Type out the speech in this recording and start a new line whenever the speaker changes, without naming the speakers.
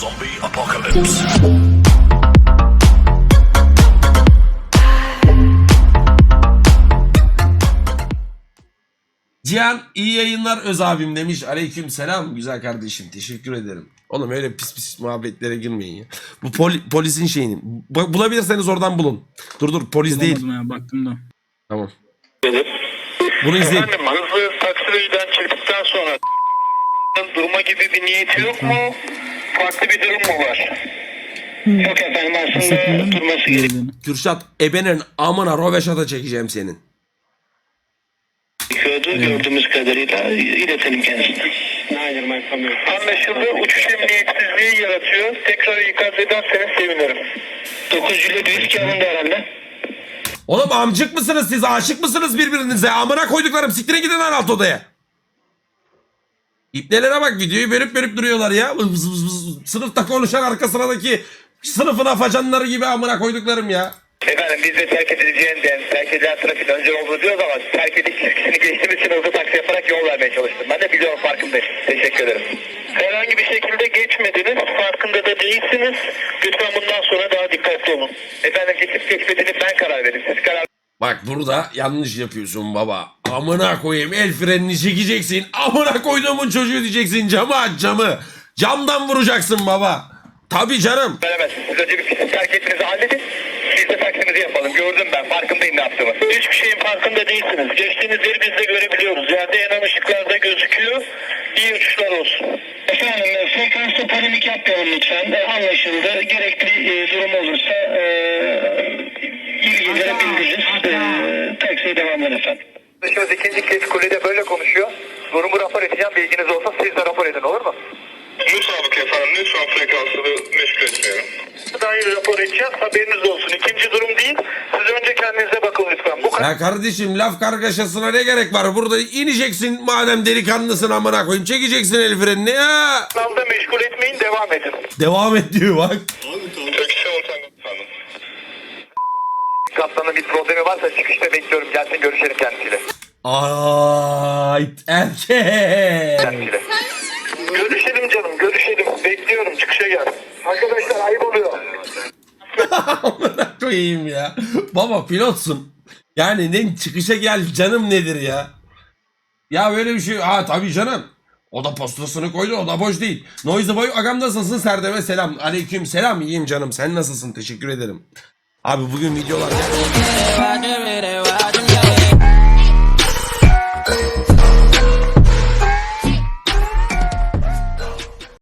Zombie apocalypse.
Cihan iyi yayınlar öz abim demiş. Aleyküm selam güzel kardeşim. Teşekkür ederim. Oğlum öyle pis pis muhabbetlere girmeyin ya. Bu poli- polisin şeyini. Bu- bulabilirseniz oradan bulun. Dur dur polis değil.
Bulamadım ya baktım da.
Tamam. Bunu izleyin.
Efendim hızlı taksiriden çıktıktan sonra durma gibi bir niyeti yok mu? Farklı bir durum mu var? Yok efendim aslında durması
Geldiğini.
Kürşat ebenin amına roveşata çekeceğim senin.
gerekiyordu. Gördüğümüz kadarıyla iletelim kendisine. Anlaşıldı. Uçuş emniyetsizliği yaratıyor. Tekrar ikaz ederseniz sevinirim. 9 Juliet riski alındı herhalde.
Oğlum amcık mısınız siz? Aşık mısınız birbirinize? Amına koyduklarım. Siktirin gidin alt odaya. İpnelere bak videoyu bölüp bölüp duruyorlar ya. Vız vız vız. Sınıfta konuşan arka sıradaki sınıfın afacanları gibi amına koyduklarım ya.
Efendim biz de terk edileceğinden, terk edilen trafiğin önce olduğunu diyoruz ama terk ediş çizgisini geçtiğimiz için hızlı taksi yaparak yol vermeye çalıştım. Ben de biliyorum farkındayım. Teşekkür ederim. Herhangi bir şekilde geçmediniz, farkında da değilsiniz. Lütfen bundan sonra daha dikkatli olun. Efendim geçip geçmediğini ben karar veririm. Siz karar
Bak burada yanlış yapıyorsun baba. Amına koyayım el frenini çekeceksin. Amına koyduğumun çocuğu diyeceksin. Camı aç camı. Camdan vuracaksın baba. Tabii canım.
veremezsiniz. Siz önce bir siz terk etmenizi halledin. Biz de taksimizi yapalım. Gördüm ben. Farkındayım ne yaptığımı. Hiçbir şeyin farkında değilsiniz. Geçtiğiniz yeri biz de görebiliyoruz. Yerde yanan ışıklarda gözüküyor. İyi uçuşlar olsun. Efendim frekansta polemik yapmayalım lütfen. E, anlaşıldı. Gerekli e, durum olursa e, ilgililere taksiye devam edin efendim. Dışarıda ikinci kez kulede böyle konuşuyor. Durumu rapor edeceğim. Bilginiz olsa siz de rapor edin olur mu?
Mutabık efendim lütfen frekansını meşgul etmeyelim.
Dair rapor edeceğiz. Haberiniz olsun. İkinci durum değil. Siz önce kendinize bakın lütfen. Bu kadar.
Ya kardeşim laf kargaşasına ne gerek var? Burada ineceksin madem delikanlısın amına koyayım. Çekeceksin el frenini ya.
Kanalda meşgul etmeyin. Devam edin.
Devam et diyor bak.
Kaptanın bir problemi varsa çıkışta bekliyorum. Gelsin görüşelim kendisiyle.
Ay erkek.
Kendisiyle. Görüşelim canım. Görüşelim. Bekliyorum. Çıkışa gel. Arkadaşlar ayıp oluyor.
Amına koyayım ya. Baba pilotsun. Yani ne çıkışa gel canım nedir ya? Ya böyle bir şey. Ha tabii canım. O da postasını koydu o da boş değil. Noise boy agam nasılsın Serdem'e selam. Aleyküm selam iyiyim canım sen nasılsın teşekkür ederim. Abi bugün videolar...